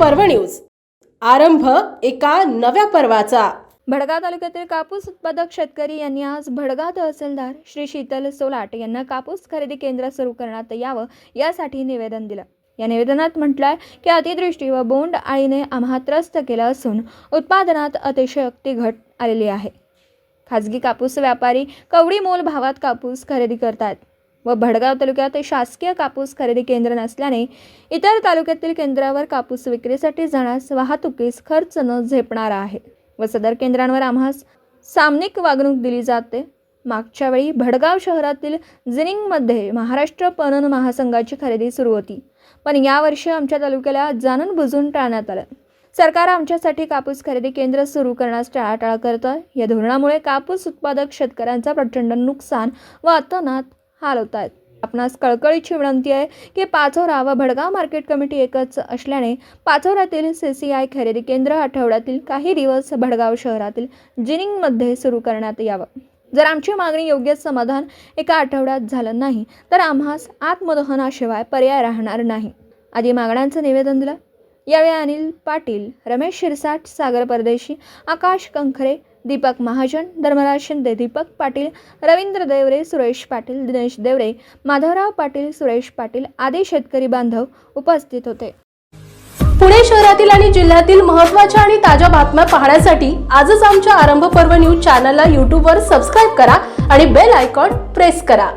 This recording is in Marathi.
पर्व न्यूज. आरंभ एका नव्या पर्वाचा. भडगाव तालुक्यातील कापूस उत्पादक शेतकरी यांनी आज भडगाव तहसीलदार श्री शीतल सोलाट यांना कापूस खरेदी केंद्र सुरू करण्यात यावं यासाठी निवेदन दिलं. या निवेदनात म्हटलंय की अतिदृष्टी व बोंड आळीने आम्हा त्रस्त केलं असून उत्पादनात अतिशयोक्ती घट आलेली आहे. खाजगी कापूस व्यापारी कवडी मोल भावात कापूस खरेदी करतात व भडगाव तालुक्यात शासकीय कापूस खरेदी केंद्र नसल्याने इतर तालुक्यातील केंद्रावर कापूस विक्रीसाठी जाण्यास वाहतुकीस खर्च न झेपणारा आहे व सदर केंद्रांवर आम्हास सामनिक वागणूक दिली जाते. मागच्या वेळी भडगाव शहरातील जिनिंगमध्ये महाराष्ट्र पणन महासंघाची खरेदी सुरू होती पण यावर्षी आमच्या तालुक्याला जाणून बुजून टाळण्यात आलं. सरकार आमच्यासाठी कापूस खरेदी केंद्र सुरू करण्यास टाळाटाळ करतं या धोरणामुळे कापूस उत्पादक शेतकऱ्यांचा प्रचंड नुकसान व अतोनात हाल होत आहेत आपणास कळकळीची विनंती आहे की पाचोरा व भडगाव मार्केट कमिटी एकच असल्याने पाचोऱ्यातील सी सी आय खरेदी केंद्र आठवड्यातील काही दिवस भडगाव शहरातील जिनिंगमध्ये सुरू करण्यात यावं. जर आमची मागणी योग्य समाधान एका आठवड्यात झालं नाही तर आम्हास आत्मदहनाशिवाय पर्याय राहणार नाही. आदी मागण्यांचं निवेदन दिलं. यावेळी अनिल पाटील रमेश शिरसाट सागर परदेशी आकाश कंखरे दीपक महाजन धर्मराज शिंदे दीपक पाटील रवींद्र देवरे सुरेश पाटील दिनेश देवरे माधवराव पाटील सुरेश पाटील आदी शेतकरी बांधव उपस्थित होते. पुणे शहरातील आणि जिल्ह्यातील महत्त्वाच्या आणि ताज्या बातम्या पाहण्यासाठी आजच आमच्या आरंभ पर्व न्यूज चॅनलला यूट्यूबवर सबस्क्राईब करा आणि बेल आयकॉन प्रेस करा.